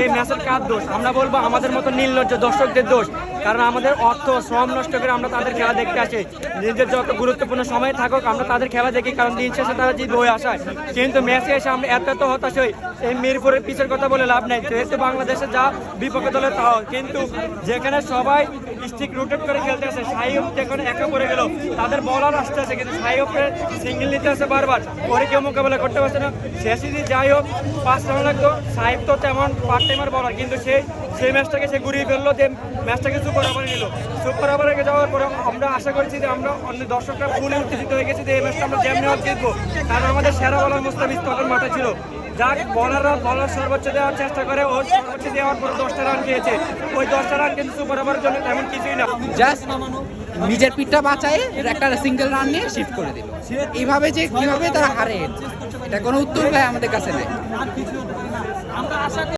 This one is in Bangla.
এই ম্যাচের কার দোষ? আমরা বলব আমাদের মতো নির্লজ্জ দর্শকদের দোষ। কারণ আমাদের অর্থ শ্রম নষ্ট করে আমরা তাদের খেলা দেখতে আসি। নিজের যত গুরুত্বপূর্ণ সময় থাকুক, আমরা তাদের খেলা দেখি। কারণ দিন শেষে তারা জিত হয়ে আসায় কিন্তু ম্যাচে এসে আমরা এত এত হতাশ হই এই মিরপুরের পিছের কথা বলে লাভ নাই। যেহেতু বাংলাদেশে যা বিপক্ষে দলে তাও কিন্তু যেখানে সবাই স্টিক রোটেট করে খেলতে আসে সাইব যেখানে একা পড়ে গেল। তাদের বলার আসতে আছে কিন্তু সাইবের সিঙ্গেল নিতে আসে বারবার। পরে কেউ মোকাবেলা করতে পারছে না। শেষে যে যাই হোক, পাঁচ রান লাগতো। সাহেব তো তেমন পার্ট টাইমের বলার কিন্তু সেই সেই ম্যাচটাকে সে ঘুরিয়ে ফেলল যে ম্যাচটাকে সুপার ওভারে নিল। সুপার ওভারে যাওয়ার পরে আমরা আশা করছি যে আমরা অন্য দর্শকরা ফুলে উত্তেজিত হয়ে গেছি যে এই ম্যাচটা আমরা যেমনি হোক জিতবো। কারণ আমাদের সেরা বলার মুস্তাফিজ তখন মাঠে ছিল। যাক, বলাররা বলার সর্বোচ্চ দেওয়ার চেষ্টা করে, ওর সর্বোচ্চ দেওয়ার পর দশটা রান খেয়েছে ওই দশটা রান কিন্তু সুপার ওভারের জন্য তেমন কিছুই না। জাস্ট নিজের পিঠটা বাঁচায় একটা সিঙ্গেল রান নিয়ে শিফট করে দিল। এইভাবে যে কীভাবে তারা হারে, এটা কোনো উত্তর ভাই আমাদের কাছে নেই।